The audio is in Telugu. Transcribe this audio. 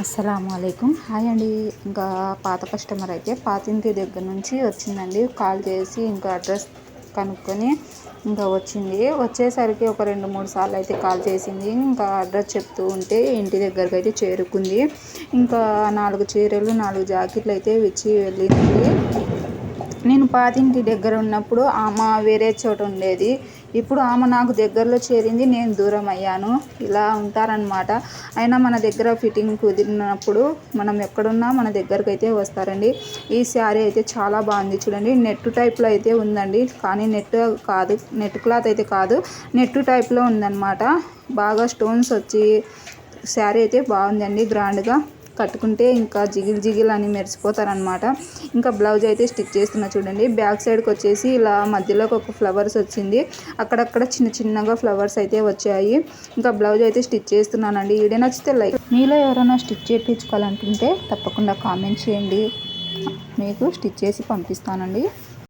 అస్సలం అయికం హాయ్ అండి. ఇంకా పాత కస్టమర్ అయితే పాతింటి దగ్గర నుంచి వచ్చిందండి. కాల్ చేసి ఇంకా అడ్రస్ కనుక్కొని ఇంకా వచ్చింది. వచ్చేసరికి ఒక రెండు మూడు సార్లు అయితే కాల్ చేసింది. ఇంకా అడ్రస్ చెప్తూ ఉంటే ఇంటి దగ్గరకు అయితే చేరుకుంది. ఇంకా నాలుగు చీరలు నాలుగు జాకెట్లు అయితే ఇచ్చి వెళ్ళింది. నేను పాతింటి దగ్గర ఉన్నప్పుడు ఆమె వేరే చోట ఉండేది. ఇప్పుడు ఆమె నాకు దగ్గరలో చేరింది నేను దూరం అయ్యాను. ఇలా ఉంటారనమాట అయినా మన దగ్గర ఫిట్టింగ్ కుదిరినప్పుడు మనం ఎక్కడున్నా మన దగ్గరకు అయితే వస్తారండి. ఈ శారీ అయితే చాలా బాగుంది చూడండి. నెట్ టైప్లో అయితే ఉందండి. కానీ నెట్ కాదు నెట్ క్లాత్ అయితే కాదు. నెట్ టైప్లో ఉందన్నమాట. బాగా స్టోన్స్ వచ్చి శారీ అయితే బాగుందండి గ్రాండ్గా. కట్టుకుంటే ఇంకా జిగిల్ జిగిల్ అని మెరిసిపోతారనమాట ఇంకా బ్లౌజ్ అయితే స్టిచ్ చేస్తున్నా చూడండి. బ్యాక్ సైడ్కి వచ్చేసి ఇలా మధ్యలోకి ఒక ఫ్లవర్స్ వచ్చింది. అక్కడక్కడ చిన్న చిన్నగా ఫ్లవర్స్ అయితే వచ్చాయి. ఇంకా బ్లౌజ్ అయితే స్టిచ్ చేస్తున్నానండి. వీడియో నచ్చితే లైక్ మీలో ఎవరైనా స్టిచ్ చేయించుకోవాలనుకుంటే తప్పకుండా కామెంట్ చేయండి. మీకు స్టిచ్ చేసి పంపిస్తానండి.